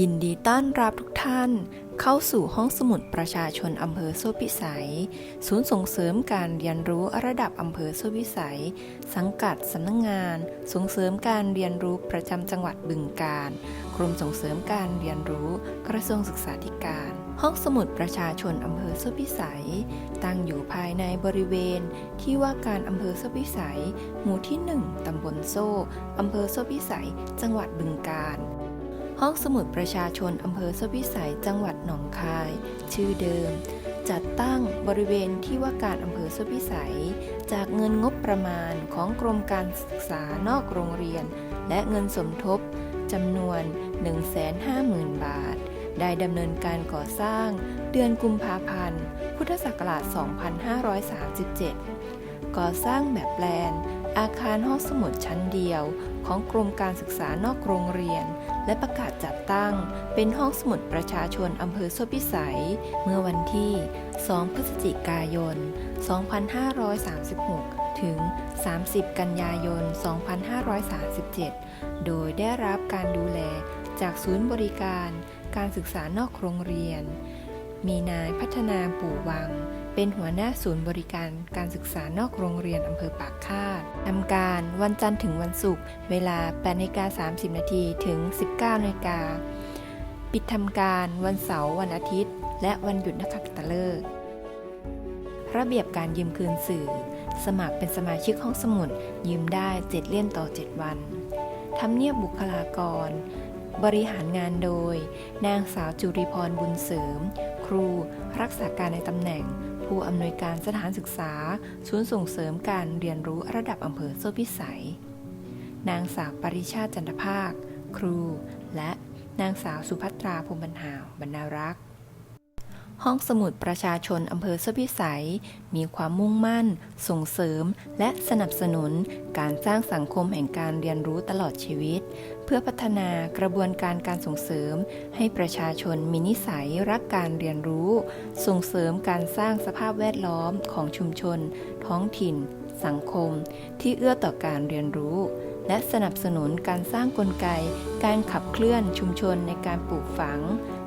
ยินดีต้อนรับทุกท่านเข้าสู่ห้องสมุดประชาชนอำเภอโซพิสัย ศูนย์ส่งเสริมการเรียนรู้ระดับอำเภอโซพิสัย สังกัดสำนักงงาน ส่งเสริมการเรียนรู้ประจำจังหวัดบึงกาฬกรมส่งเสริมการเรียนรู้กระทรวงศึกษาธิการ ห้องสมุดประชาชนอำเภอโซพิสัย ตั้งอยู่ภายในบริเวณ ที่ว่าการอำเภอโซพิสัย หมู่ที่ 1 ตำบลโซ่อำเภอโซพิสัย จังหวัดบึงกาฬ ห้องสมุดประชาชนอำเภอสวิสัยจังหวัดหนองคาย ชื่อเดิม จัดตั้งบริเวณที่ว่าการอำเภอสวิสัย จากเงินงบประมาณของกรมการศึกษานอกโรงเรียน และเงินสมทบจำนวน 150,000 บาท ได้ดำเนินการก่อสร้างเดือนกุมภาพันธ์ พุทธศักราช 2537 ก่อสร้างแบบแปลน อาคารห้องสมุดชั้นเดียวของกรมการศึกษานอกโรงเรียน และประกาศจัดตั้ง เป็นห้องสมุดประชาชนอำเภอโซพิสัย เมื่อวันที่ 2 พฤศจิกายน 2536 ถึง 30 กันยายน 2537 โดยได้รับการดูแลจากศูนย์บริการการศึกษานอกโรงเรียน มีนายพัฒนาปู่วัง เป็นหัวหน้าศูนย์บริการการศึกษานอกโรงเรียนอำเภอปากคาดทำการวันจันทร์ถึงวันศุกร์เวลา8นาฬิกา30 นาทีถึง 19นาฬิกาปิดทำการวันเสาร์วันอาทิตย์ และวันหยุดนักขัตฤกษ์ระเบียบการยืมคืนสื่อ สมัครเป็นสมาชิกห้องสมุด ยืมได้ 7 เล่มต่อ 7 วันทำเนียบบุคลากร บริหารงานโดย นางสาวจุริพรบุญเสริม ครู รักษาการในตำแหน่ง ผู้อำนวยการสถานศึกษา ศูนย์ส่งเสริมการเรียนรู้ระดับอำเภอโซพิสัย นางสาวปริชาติจันทภาค ครู และนางสาวสุภัตราภูมิบรรหาวบรรณารักษ์ ห้องสมุดประชาชนอำเภอสพิสัย มีความมุ่งมั่น ส่งเสริม และสนับสนุน การสร้างสังคมแห่งการเรียนรู้ตลอดชีวิต เพื่อพัฒนากระบวนการการส่งเสริม ให้ประชาชนมีนิสัยรักการเรียนรู้ ส่งเสริมการสร้างสภาพแวดล้อมของชุมชน ท้องถิ่น สังคม ที่เอื้อต่อการเรียนรู้และสนับสนุนการสร้างกลไก การขับเคลื่อนชุมชนในการปลูกฝัง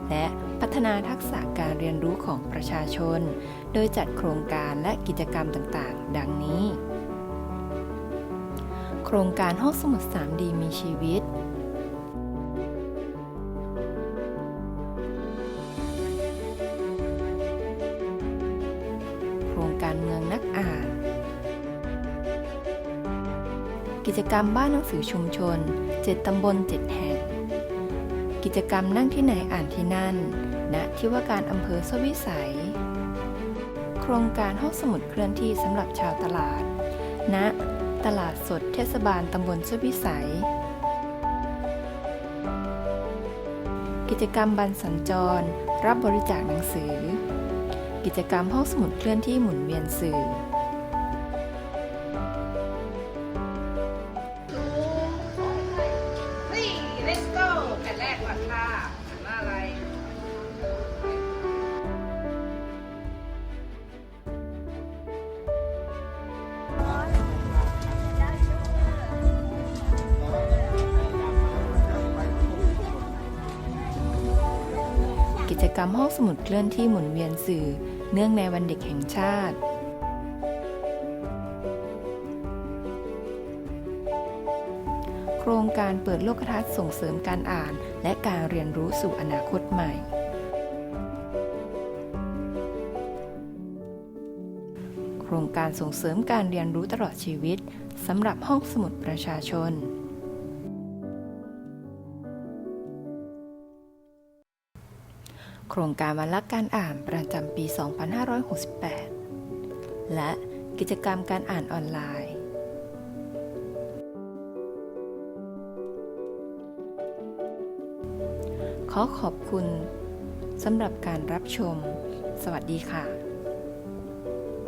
และพัฒนาทักษะการเรียนรู้ของประชาชน โดยจัดโครงการและกิจกรรมต่างๆ ดังนี้ โครงการห้องสมุด 3D มีชีวิต โครงการเมืองนักอ่าน กิจกรรมบ้านหนังสือชุมชน 7 ตำบล 7 แห่ง กิจกรรมนั่งที่ไหนอ่านที่นั่นณที่ว่าการอำเภอสวิสัย โครงการห้องสมุดเคลื่อนที่สำหรับชาวตลาดณตลาดสดเทศบาลตำบลสวิสัย กิจกรรมบันสัญจร รับบริจาคหนังสือ กิจกรรมห้องสมุดเคลื่อนที่หมุนเวียนสื่อ กิจกรรมห้องสมุดเคลื่อนที่หมุนเวียนสื่อ เนื่องในวันเด็กแห่งชาติ โครงการเปิดโลกทัศน์ส่งเสริมการอ่าน และการเรียนรู้สู่อนาคตใหม่ โครงการส่งเสริมการเรียนรู้ตลอดชีวิตสำหรับห้องสมุดประชาชน โครงการวันละการอ่านประจำปี 2568 และกิจกรรมการอ่านออนไลน์ ขอขอบคุณสำหรับการรับชม สวัสดีค่ะ